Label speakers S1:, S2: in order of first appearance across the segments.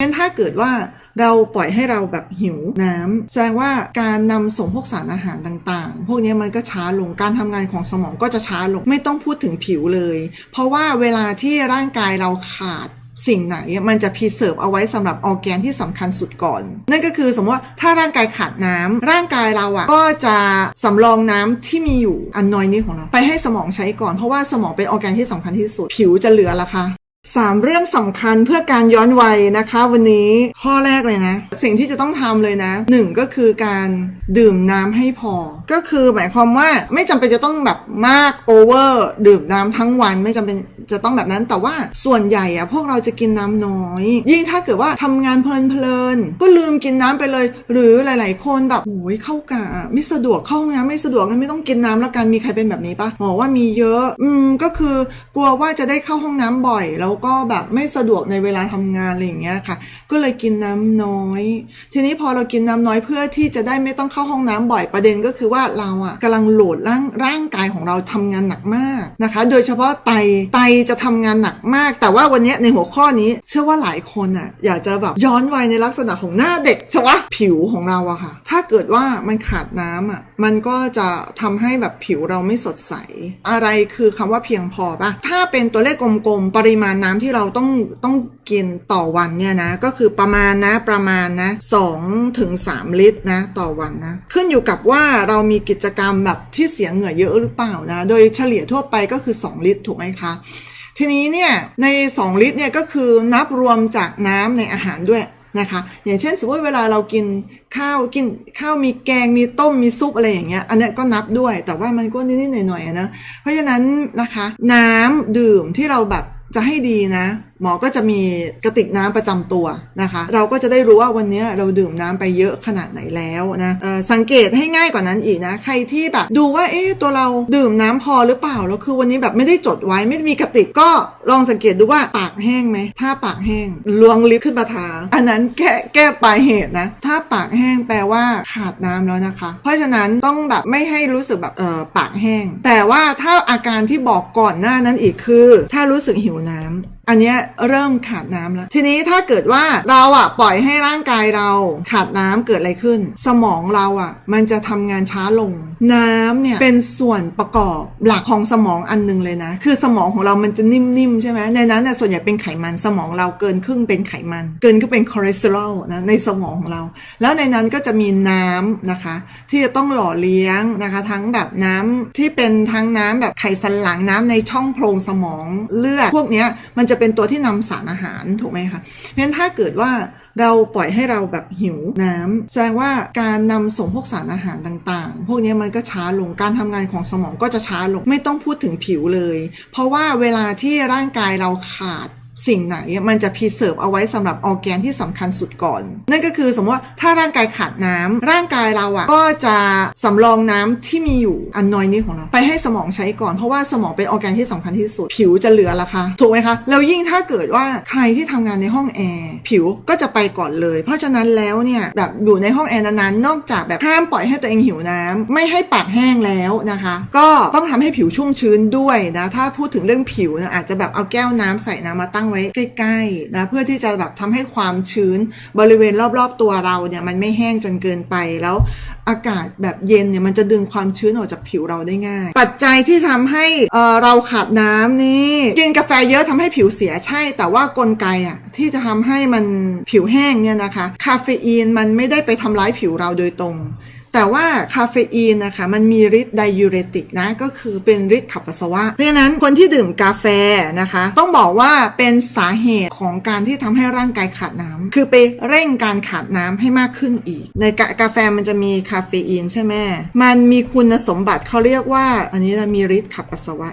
S1: งั้นถ้าเกิดว่าเราปล่อยให้เราแบบหิวน้ำแสดงว่าการนำส่งพวกสารอาหารต่างๆ พวกนี้มันก็ช้าลงการทำงานของสมองก็จะช้าลงไม่ต้องพูดถึงผิวเลย เพราะว่าเวลาที่ร่างกายเราขาดสิ่งไหนมันจะพรีเซิร์ฟเอาไว้สำหรับออแกนที่สำคัญสุดก่อน นั่นก็คือสมมติว่าถ้าร่างกายขาดน้ำร่างกายเราอะก็จะสำรองน้ำที่มีอยู่อันน้อยนิดของเรา ไปให้สมองใช้ก่อนเพราะว่าสมองเป็นออแกนที่สำคัญที่สุด ผิวจะเหลือละคะ สามเรื่องสำคัญเพื่อการย้อนวัยนะคะ วันนี้ข้อแรกเลยนะ สิ่งที่จะต้องทำเลยนะหนึ่งก็คือการดื่มน้ำให้พอ ก็คือหมายความว่าไม่จำเป็นจะต้องแบบมากโอเวอร์ดื่มน้ำทั้งวันไม่จำเป็นจะต้องแบบนั้นแต่ว่าส่วนใหญ่อะพวกเราจะกินน้ำน้อย ยิ่งถ้าเกิดว่าทำงานเพลินๆก็ลืมกินน้ำไปเลย หรือหลาย ๆ คนแบบโอ้ยเข้ากะไม่สะดวกเข้าห้องน้ำไม่สะดวกงั้นไม่ต้องกินน้ำแล้วกันมีใครเป็นแบบนี้ปะบอกว่ามีเยอะ อืมก็คือกลัวว่าจะได้เข้าห้องน้ำบ่อยแล้วก็แบบไม่สะดวกในเวลาทำงานอะไรอย่างเงี้ยค่ะ ก็เลยกินน้ำน้อย ทีนี้พอเรากินน้ำน้อยเพื่อที่จะได้ไม่ต้องเข้าห้องน้ำบ่อยประเด็นก็คือว่าเราอะกำลังโหลดร่างร่างกายของเราทำงานหนักมากนะคะ โดยเฉพาะไตไตจะทำงานหนักมาก แต่ว่าวันนี้ในหัวข้อนี้เชื่อว่าหลายคนอะอยากจะแบบย้อนวัยในลักษณะของหน้าเด็กใช่ปะผิวของเราอะค่ะ ถ้าเกิดว่ามันขาดน้ำอะมันก็จะทำให้แบบผิวเราไม่สดใส อะไรคือคำว่าเพียงพอปะถ้าเป็นตัวเลขกลมๆปริมาณน้ำที่เราต้องต้องกินต่อวันเนี่ยนะ ก็คือประมาณนะประมาณนะ2ถึง3ลิตรนะต่อวันนะ ขึ้นอยู่กับว่าเรามีกิจกรรมแบบที่เสียเหงื่อเยอะหรือเปล่านะ โดยเฉลี่ยทั่วไปก็คือ 2 ลิตรถูกไหมคะทีนี้เนี่ยใน 2 ลิตรเนี่ยก็คือนับรวมจากน้ำในอาหารด้วยนะคะอย่างเช่นสมมติเวลาเรากินข้าวกินข้าวมีแกงมีต้มมีซุปอะไรอย่างเงี้ยอันนี้ก็นับด้วยแต่ว่ามันก็นิดๆหน่อยๆนะเพราะฉะนั้นนะคะ น้ำดื่มที่เราแบบ จะให้ดีนะ หมอก็จะมีกระติกน้ำประจำตัวนะคะ เราก็จะได้รู้ว่าวันนี้เราดื่มน้ำไปเยอะขนาดไหนแล้วนะสังเกตให้ง่ายกว่านั้นอีกนะ ใครที่แบบดูว่าเอ๊ะตัวเราดื่มน้ำพอหรือเปล่าแล้วคือวันนี้แบบไม่ได้จดไว้ไม่มีกระติกก็ลองสังเกตดูว่าปากแห้งไหมถ้าปากแห้งลวงลิฟขึ้นมาทา อันนั้นแก้แก้ปลายเหตุนะ ถ้าปากแห้งแปลว่าขาดน้ำแล้วนะคะ เพราะฉะนั้นต้องแบบไม่ให้รู้สึกแบบเออปากแห้ง แต่ว่าถ้าอาการที่บอกก่อนหน้านั้นอีกคือ ถ้ารู้สึกหิวน้ำ อันเนี้ยเริ่มขาดน้ำแล้ว ทีนี้ถ้าเกิดว่าเราอะปล่อยให้ร่างกายเราขาดน้ำเกิดอะไรขึ้น สมองเราอะ มันจะทำงานช้าลง น้ำเนี่ยเป็นส่วนประกอบหลักของสมองอันหนึงเลยนะ คือสมองของเรามันจะนิ่มๆใช่ไหมในนั้นน่ะส่วนใหญ่เป็นไขมันสมองเราเกินครึ่งเป็นไขมัน เกินก็เป็นคอเลสเตอรอลนะในสมองของเรา แล้วในนั้นก็จะมีน้ำนะคะ ที่จะต้องหล่อเลี้ยงนะคะ ทั้งแบบน้ำที่เป็นทั้งน้ำแบบไขสันหลังน้ำในช่องโพรงสมองเลือดพวกเนี้ยมันจะเป็นตัวที่นำสารอาหารถูกไหมคะเพราะฉะนั้นถ้าเกิดว่าเราปล่อยให้เราแบบหิวน้ำแสดงว่าการนำส่งพวกสารอาหารต่างๆ พวกนี้มันก็ช้าลงการทำงานของสมองก็จะช้าลงไม่ต้องพูดถึงผิวเลย เพราะว่าเวลาที่ร่างกายเราขาด สิ่งไหนมันจะพรีเซิร์ฟเอาไว้สำหรับออแกนที่สำคัญสุดก่อน นั่นก็คือสมมติว่าถ้าร่างกายขาดน้ำร่างกายเราอะก็จะสำรองน้ำที่มีอยู่อันน้อยนิดของเรา ไปให้สมองใช้ก่อนเพราะว่าสมองเป็นออแกนที่สำคัญที่สุด ผิวจะเหลือละคะถูกไหมคะแล้วยิ่งถ้าเกิดว่าใครที่ทำงานในห้องแอร์ผิวก็จะไปก่อนเลย เพราะฉะนั้นแล้วเนี่ยแบบอยู่ในห้องแอร์นานๆนอกจากแบบห้ามปล่อยให้ตัวเองหิวน้ำไม่ให้ปากแห้งแล้วนะคะ ก็ต้องทำให้ผิวชุ่มชื้นด้วยนะถ้าพูดถึงเรื่องผิวนะอาจจะแบบเอาแก้วน้ำใส่น้ำมาตั้งไว้ใกล้ๆนะเพื่อที่จะแบบทำให้ความชื้นบริเวณรอบๆตัวเราเนี่ยมันไม่แห้งจนเกินไปแล้วอากาศแบบเย็นเนี่ยมันจะดึงความชื้นออกจากผิวเราได้ง่าย ปัจจัยที่ทำให้เเราขาดน้ำนี่กินกาแฟเยอะทำให้ผิวเสียใช่ แต่ว่ากลไกอะที่จะทำให้มันผิวแห้งเนี่ยนะคะ คาเฟอีนมันไม่ได้ไปทำร้ายผิวเราโดยตรง แต่ว่าคาเฟอีนนะคะมันมีฤทธิ์ไดยูเรติกนะก็คือเป็นฤทธิ์ขับปัสสาวะ เพราะฉะนั้นคนที่ดื่มกาแฟนะคะ ต้องบอกว่าเป็นสาเหตุของการที่ทำให้ร่างกายขาดน้ำคือไปเร่งการขาดน้ำให้มากขึ้นอีก ในกากาแฟมันจะมีคาเฟอีนใช่ไหมมันมีคุณสมบัติเขาเรียกว่า อันนี้นะมีฤทธิ์ขับปัสสาวะ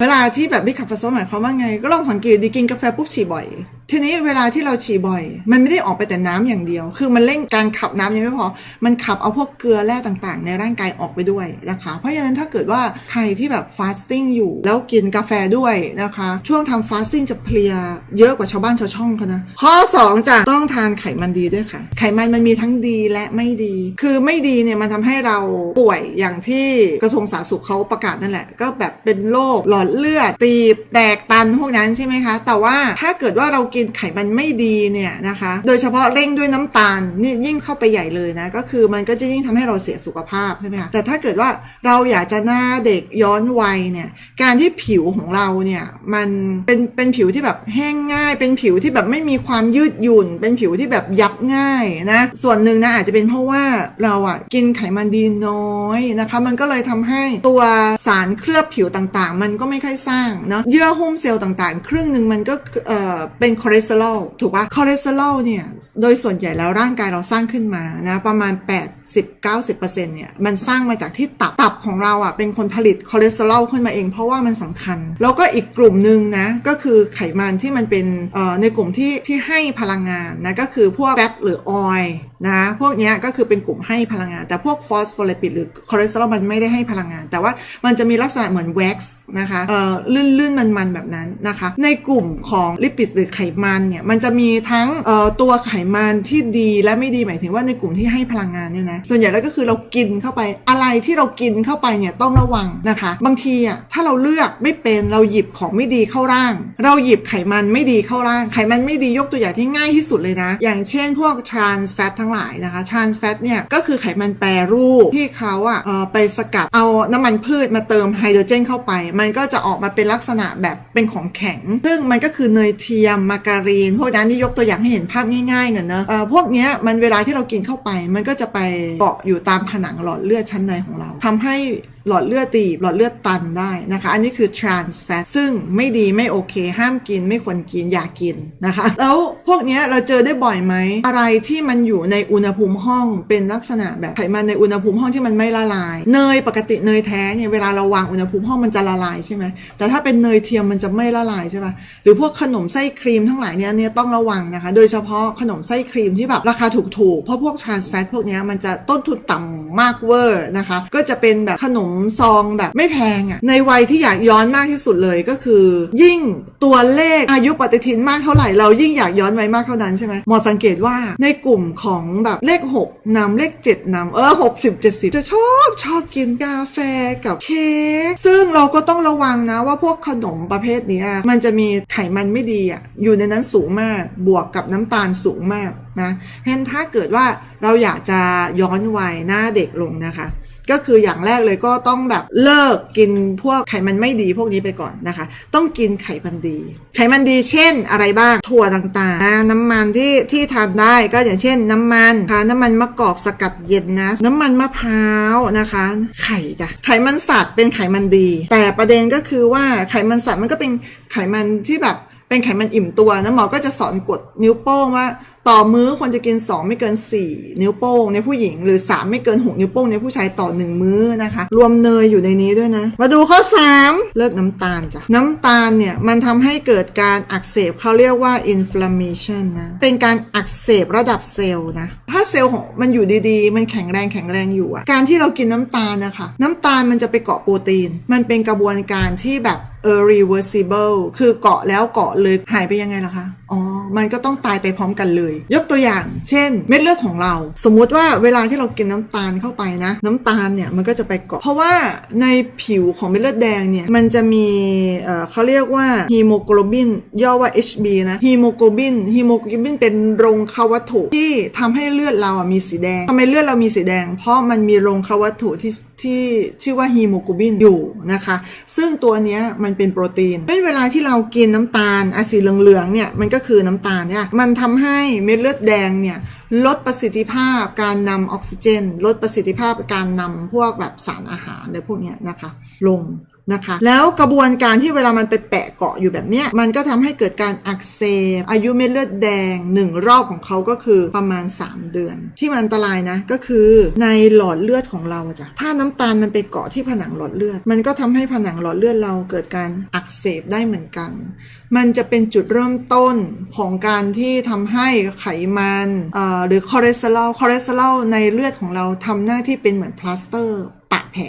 S1: เวลาที่แบบฤทธิ์ขับปัสสาวะหมายความว่าไง ก็ลองสังเกตดีกินกาแฟปุ๊บฉี่บ่อย ทีนี้เวลาที่เราฉี่บ่อย มันไม่ได้ออกไปแต่น้ำอย่างเดียว คือมันเร่งการขับน้ำยังไม่พอ มันขับเอาพวกเกลือแร่ต่างๆ ในร่างกายออกไปด้วยนะคะ เพราะฉะนั้นถ้าเกิดว่าใครที่แบบฟาสติ้งอยู่ แล้วกินกาแฟด้วยนะคะ ช่วงทำฟาสติ้งจะเพลียเยอะกว่าชาวบ้านชาวช่องเขานะ ข้อ 2จ้ะต้องทานไขมันดีด้วยค่ะ ไขมันมันมีทั้งดีและไม่ดี คือไม่ดีเนี่ยมันทำให้เราป่วยอย่างที่กระทรวงสาธารณสุขเขาประกาศนั่นแหละ ก็แบบเป็นโรคหลอดเลือดตีบแตกตันพวกนั้นใช่ไหมคะ แต่ว่าถ้าเกิดว่าเรากินกินไขมันไม่ดีเนี่ยนะคะ โดยเฉพาะเร่งด้วยน้ำตาลนี่ยิ่งเข้าไปใหญ่เลยนะ ก็คือมันก็จะยิ่งทำให้เราเสียสุขภาพใช่ไหมคะ แต่ถ้าเกิดว่าเราอยากจะหน้าเด็กย้อนวัยเนี่ย การที่ผิวของเราเนี่ยมันเป็นเป็นผิวที่แบบแห้งง่าย เป็นผิวที่แบบไม่มีความยืดหยุ่น เป็นผิวที่แบบยับง่ายนะ ส่วนหนึ่งนะอาจจะเป็นเพราะว่าเราอะกินไขมันดีน้อยนะคะ มันก็เลยทำให้ตัวสารเคลือบผิวต่างๆ มันก็ไม่ค่อยสร้างเนาะ เยื่อหุ้มเซลล์ต่างๆ ครึ่งหนึ่งมันก็เอ่อเป็นคอเลสเตอรอลถูกปะคอเลสเตอรอลเนี่ย โดยส่วนใหญ่แล้วร่างกายเราสร้างขึ้นมานะประมาณ 80-90%เนี่ยมันสร้างมาจากที่ตับตับของเราอะเป็นคนผลิตคอเลสเตอรอลขึ้นมาเองเพราะว่ามันสำคัญ แล้วก็อีกกลุ่มหนึ่งนะก็คือไขมันที่มันเป็นในกลุ่มที่ที่ให้พลังงานนะก็คือพวกแฟตหรือออยนะพวกเนี้ยก็คือเป็นกลุ่มให้พลังงาน แต่พวกฟอสโฟลิปิดหรือคอเลสเตอรอลมันไม่ได้ให้พลังงาน แต่ว่ามันจะมีลักษณะเหมือนแว็กซ์นะคะเอ่อลื่นๆมันๆแบบนั้นนะคะ ในกลุ่มของลิปิดหรือไขมันเนี่ยมันจะมีทั้งเอ่อตัวไขมันที่ดีและไม่ดีหมายถึงว่าในกลุ่มที่ให้พลังงานเนี่ยนะส่วนใหญ่แล้วก็คือเรากินเข้าไปอะไรที่เรากินเข้าไปเนี่ยต้องระวังนะคะ บางทีอะถ้าเราเลือกไม่เป็นเราหยิบของไม่ดีเข้าร่าง เราหยิบไขมันไม่ดีเข้าร่าง ไขมันไม่ดียกตัวอย่างที่ง่ายที่สุดเลยนะ อย่างเช่น พวก trans fat ทั้งหลายนะคะ trans fat เนี่ยก็คือไขมันแปรรูปที่เขาอะเอ่อไปสกัดเอาน้ำมันพืชมาเติมไฮโดรเจนเข้าไป มันก็จะออกมาเป็นลักษณะแบบเป็นของแข็ง ซึ่งมันก็คือเนยเทียมมาการีน พวกนั้นที่ยกตัวอย่างให้เห็นภาพง่ายๆเนอะเนอะเอ่อพวกเนี้ยมันเวลาที่เรากินเข้าไป มันก็จะไปเกาะอยู่ตามผนังหลอดเลือดชั้นในของเราทำให้ หลอดเลือดตีบ หลอดเลือดตันได้นะคะ อันนี้คือ trans fat ซึ่งไม่ดีไม่โอเค ห้ามกินไม่ควรกินอย่ากินนะคะ แล้วพวกนี้เราเจอได้บ่อยไหม อะไรที่มันอยู่ในอุณหภูมิห้องเป็นลักษณะแบบไขมันในอุณหภูมิห้องที่มันไม่ละลาย เนยปกติเนยแท้เนี่ยเวลาเราวางอุณหภูมิห้องมันจะละลายใช่ไหมแต่ถ้าเป็นเนยเทียมมันจะไม่ละลายใช่ปะหรือพวกขนมไส้ครีมทั้งหลายเนี่ยเนี่ยต้องระวังนะคะ โดยเฉพาะขนมไส้ครีมที่แบบราคาถูกๆเพราะพวก trans fat พวกนี้มันจะต้นทุนต่ำมากเวอร์นะคะ ก็จะเป็นแบบขนมซองแบบไม่แพงอะ่ะในวัยที่อยากย้อนมากที่สุดเลยก็คือ ยิ่งตัวเลขอายุปฏิทินมากเท่าไหร่ เรายิ่งอยากย้อนไว้มากเท่านั้นใช่ไหมหมอสังเกตว่าในกลุ่มของแบบเลข 6นำเลข 7นำเออ60 70จะชอบชอบกินกาแฟกับเค้กซึ่งเราก็ต้องระวังนะว่าพวกขนมประเภทนี้มันจะมีไขมันไม่ดีอะอยู่ในนั้นสูงมากบวกกับน้ำตาลสูงมากนะเพราะฉะนั้นถ้าเกิดว่าเราอยากจะย้อนวัยหน้าเด็กลงนะคะ ก็คืออย่างแรกเลยก็ต้องแบบเลิกกินพวกไขมันไม่ดีพวกนี้ไปก่อนนะคะ ต้องกินไขมันดี ไขมันดีเช่นอะไรบ้างถั่วต่างๆนะน้ำมันที่ที่ทานได้ก็อย่างเช่น น้ำมันค่ะน้ำมันมะกอกสกัดเย็นนะน้ำมันมะพร้าวนะคะ ไข่จ้ะไขมันสัตว์เป็นไขมันดี แต่ประเด็นก็คือว่าไขมันสัตว์มันก็เป็นไขมันที่แบบเป็นไขมันอิ่มตัวนะหมอก็จะสอนกดนิ้วโป้งว่าต่อมื้อควรจะกิน 2 ไม่เกิน 4 นิ้วโป้งในผู้หญิง หรือ 3 ไม่เกิน 6 นิ้วโป้งในผู้ชายต่อ 1 มื้อนะคะ รวมเนยอยู่ในนี้ด้วยนะ มาดูข้อ 3 เลิกน้ำตาลจ้ะน้ำตาลเนี่ย มันทำให้เกิดการอักเสบเขาเรียกว่า inflammation นะเป็นการอักเสบระดับเซลล์นะถ้าเซลล์ของมันอยู่ดีๆ มันแข็งแรงแข็งแรงอยู่อะการที่เรากินน้ำตาลนะคะน้ำตาลมันจะไปเกาะโปรตีน มันเป็นกระบวนการที่แบบ irreversible คือเกาะแล้วเกาะเลยหายไปยังไงล่ะคะ อ๋อ มันก็ต้องตายไปพร้อมกันเลย ยกตัวอย่าง เช่น เม็ดเลือดของเรา สมมุติว่าเวลาที่เรากินน้ำตาลเข้าไปนะ น้ำตาลเนี่ยมันก็จะไปเกาะ เพราะว่าในผิวของเม็ดเลือดแดงเนี่ย มันจะมีเอ่อเขาเรียกว่าฮีโมโกลบินย่อว่า HB นะฮีโมโกลบินฮีโมโกลบินเป็นโรงคาวัตถุที่ทำให้เลือดเราอะมีสีแดงทำไมเลือดเรามีสีแดง เพราะมันมีโรงคาวัตถุที่ที่ชื่อว่าฮีโมโกลบินอยู่นะคะ ซึ่งตัวเนี้ยมันเป็นโปรตีนเป็นเวลาที่เรากินน้ำตาลอะสีเหลืองๆเนี่ยมันก็็คือน้ำตาลเนี่ยมันทำให้เม็ดเลือดแดงเนี่ยลดประสิทธิภาพการนำออกซิเจน ลดประสิทธิภาพการนำพวกแบบสารอาหารอะไรพวกเนี้ยนะคะลงนะคะแล้วกระบวนการที่เวลามันไปแปะเกาะอยู่แบบเนี้ยมันก็ทำให้เกิดการอักเสบอายุเม็ดเลือดแดงหนึ่งรอบของเขาก็คือประมาณ 3 เดือน ที่มันอันตรายนะก็คือในหลอดเลือดของเราจ้ะถ้าน้ำตาลมันไปเกาะที่ผนังหลอดเลือด มันก็ทำให้ผนังหลอดเลือดเราเกิดการอักเสบได้เหมือนกันมันจะเป็นจุดเริ่มต้นของการที่ทำให้ไขมันหรือคอเลสเตอรอลคอเลสเตอรอลในเลือดของเราทำหน้าที่เป็นเหมือนพลาสเตอร์ปะแผล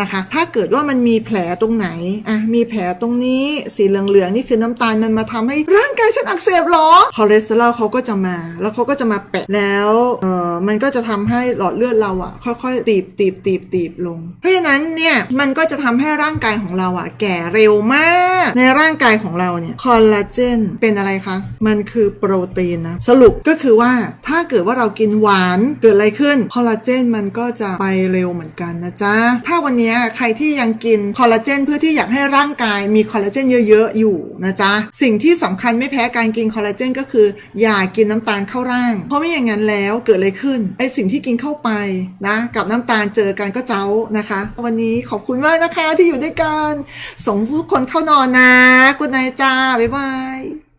S1: นะคะ ถ้าเกิดว่ามันมีแผลตรงไหน อะ มีแผลตรงนี้ สีเหลืองๆ นี่คือน้ำตาลมันมาทำให้ร่างกายฉันอักเสบหรอ คอเลสเตอรอลเขาก็จะมา แล้วเขาก็จะมาแปะ แล้ว เอ่อ มันก็จะทำให้หลอดเลือดเราอะ ค่อยๆ ตีบตีบตีบตีบลง เพราะฉะนั้นเนี่ย มันก็จะทำให้ร่างกายของเราอะ แก่เร็วมาก ในร่างกายของเราเนี่ยคอลลาเจนเป็นอะไรคะ มันคือโปรตีนนะ สรุปก็คือว่าถ้าเกิดว่าเรากินหวานเกิดอะไรขึ้น คอลลาเจนมันก็จะไปเร็วเหมือนกันนะจ๊ะ ถ้าวันนี้ใครที่ยังกินคอลลาเจนเพื่อที่อยากให้ร่างกายมีคอลลาเจนเยอะๆอยู่นะจ๊ะ สิ่งที่สำคัญไม่แพ้การกินคอลลาเจนก็คือ อย่ากินน้ำตาลเข้าร่าง เพราะไม่อย่างนั้นแล้วเกิดอะไรขึ้นไอสิ่งที่กินเข้าไปนะกับน้ำตาลเจอกันก็เจ้านะคะ วันนี้ขอบคุณมากนะคะที่อยู่ด้วยกันส่งผู้คนเข้านอนนะกุณนายจ้าบ๊ายบาย